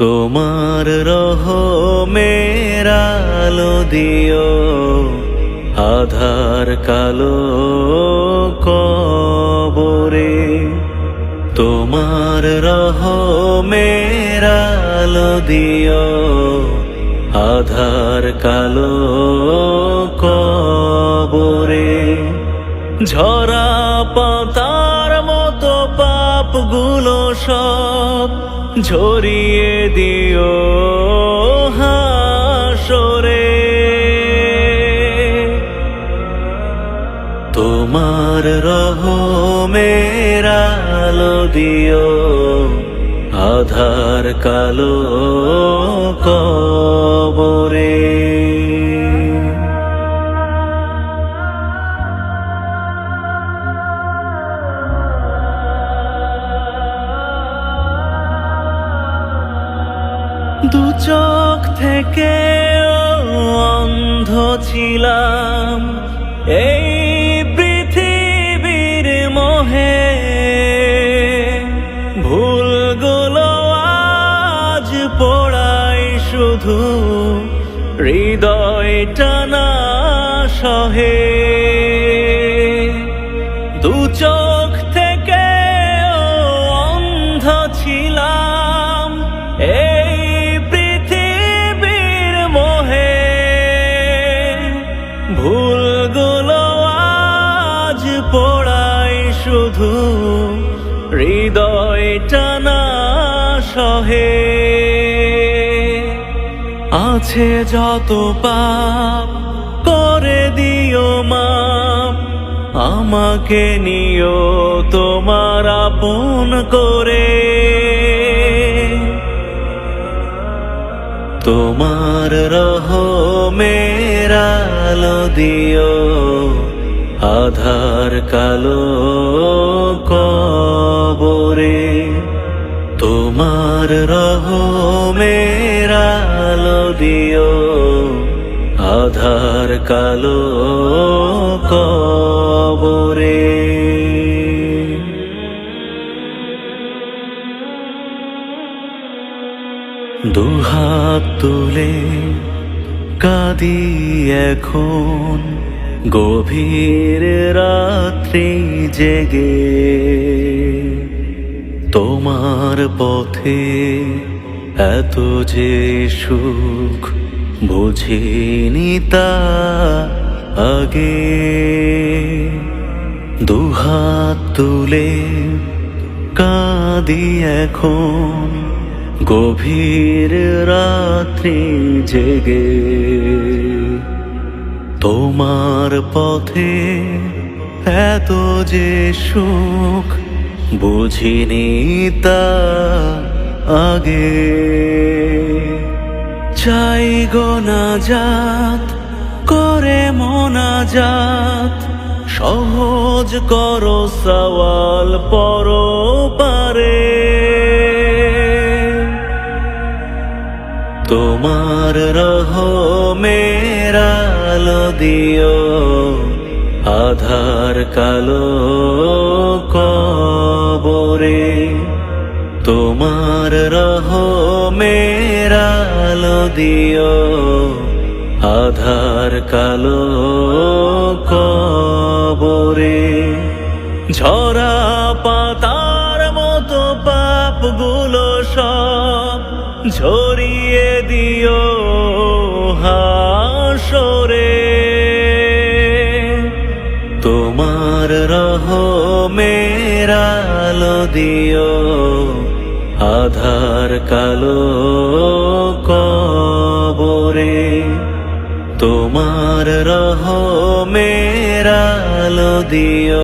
তোমার রহ মেরালো দিও, আধার কালো কবরে। তোমার রহ মেরালো দিও, আধার কালো কবরে। ঝরা মতো পাপগুলো সব ঝরিয়ে দিও হাসরে। তোমার রহমের আলো দিও আধার কালো কবরে দু চোখ থেকে অন্ধ ছিলাম। এই পৃথিবীর মোহে ভুলগুলো আজ পড়াই শুধু হৃদয়টা না সহে। শুধু হৃদয় না সহে। আছে যত পাপ, করে দিও মাপ। আমাকে নিও তোমার আপন করে। তোমার রহ মেরালো দিও। আধার কালো কবরে তোমার রহ মেরালো দিও। আধার কালো কবরে। দুহাত তুলে কাঁদি এখন। গভীর রাত্রি জেগে তোমার পথে এত যে সুখ বুঝিনি তা আগে। দুহাত তুলে কাঁদি এখন, গভীর রাত্রি জেগে। তোমার পথে এত যে সুখ বুঝিনি তা আগে। চাই গোনা জাত করে মোনা জাত সহজ করো সওয়াল পর পারে তোমার রহ মেরালো দিও, আধার কালো কবরে। তোমার রহ মেরালো দিও, আধার কালো কবরে। ঝরা পাতার মতো পাপগুলো সব ঝরিয়ে দিও তোমার রহ মেরালো দিও আধার কালো কবরে। তোমার রহ মেরালো দিও।